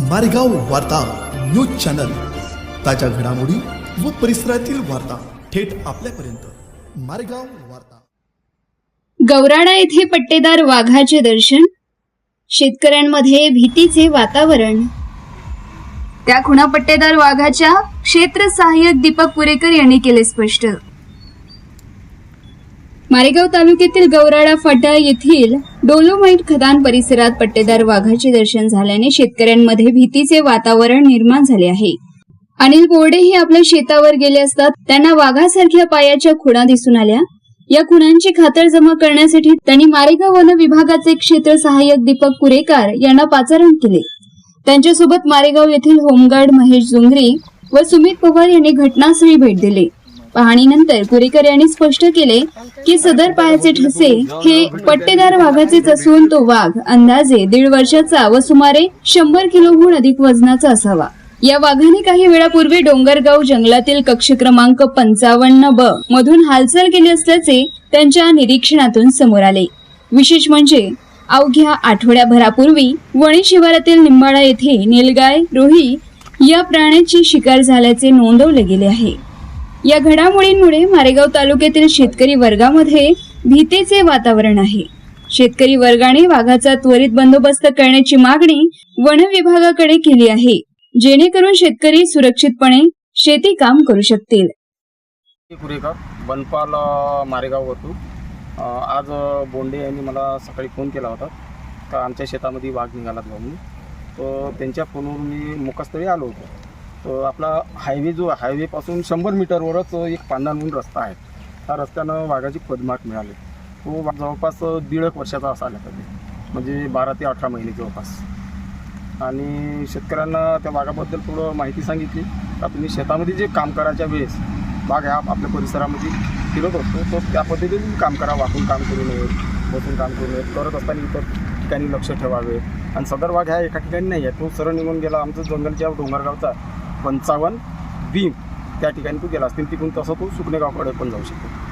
मारेगाव वार्ता news channel. ताज्या घडामोडी व परिसरातील वार्ता थेट आपल्यापर्यंत. मारेगाव वार्ता. गौराडा येथे पट्टेदार वाघाचे दर्शन शेतकऱ्यांमध्ये भीतीचे वातावरण. त्या खुणा पट्टेदार वाघाच्या क्षेत्र सहाय्यक दीपक पुरेकर यांनी केले स्पष्ट. मारेगाव तालुक्यातील गौराडा फाटा येथील डोलोमाईट खदान परिसरात पट्टेदार वाघाचे दर्शन झाल्याने शेतकऱ्यांमध्ये भीतीचे वातावरण निर्माण झाले आहे. अनिल बोर्डे हे आपल्या शेतावर गेले असतात त्यांना वाघासारख्या पायाच्या खुणा दिसून आल्या. या खुणांची खातर जमा करण्यासाठी त्यांनी मारेगाव वन विभागाचे क्षेत्र सहाय्यक दीपक कुरेकर यांना पाचारण केले. त्यांच्यासोबत मारेगाव येथील होमगार्ड महेश जुंगरी व सुमित पवार यांनी घटनास्थळी भेट दिली. पाहणीनंतर कुरेकर यांनी स्पष्ट केले की सदर पायाचे ठसे हे पट्टेदार वाघाचेच असून तो वाघ अंदाजे दीड वर्षाचा व सुमारे शंभर किलोहून अधिक वजनाचा असावा. या वाघाने काही वेळापूर्वी डोंगरगाव जंगलातील कक्ष क्रमांक पंचावन्न ब मधून हालचाल केली असल्याचे त्यांच्या निरीक्षणातून समोर आले. विशेष म्हणजे अवघ्या आठवड्याभरापूर्वी वणी शिवारातील निंबाळा येथे निलगाय रोही या प्राण्याची शिकार झाल्याचे नोंदवले गेले आहे. या घडामोडींमुळे मारेगाव तालुक्यातील शेतकरी वर्गामध्ये भीतीचे वातावरण आहे. शेतकरी वर्गाने वाघाचा त्वरित बंदोबस्त करण्याची मागणी वन विभागाकडे केली आहे जेणेकरून शेतकरी सुरक्षितपणे शेती काम करू शकतील. बनपाल मारेगाव होतो आज बोंडे यांनी मला सकाळी फोन केला होता. का आमच्या शेतामध्ये वाघ निघाला म्हणून. तर त्यांच्या फोनवरून मी मुकास्थळी आलो होतो. आपला हायवे जो आहे हायवेपासून शंभर मीटरवरच एक पांदा म्हणून रस्ता आहे. त्या रस्त्यानं वाघाची पदमाट मिळाली. तो वाघ जवळपास दीड एक वर्षाचा असायला कधी म्हणजे बारा ते अठरा महिने जवळपास. आणि शेतकऱ्यांना त्या वाघाबद्दल थोडं माहिती सांगितली. का तुम्ही शेतामध्ये जे काम करायच्या वेळेस वाघ हा आपल्या परिसरामध्ये फिरत असतो तो त्या पद्धतीने काम करा. वाकून काम करू नये बसून काम करू नये. करत असताना इतर ठिकाणी लक्ष ठेवावे. आणि सदर वाघ ह्या एका ठिकाणी नाही आहे. तो सरळ निघून गेला. आमचं जंगलच्या डोंगरगावचा पंचावन्न बीम त्या ठिकाणी तू गेला असतील तिकडून तसं तो सुकणेगावकडे पण जाऊ शकतो.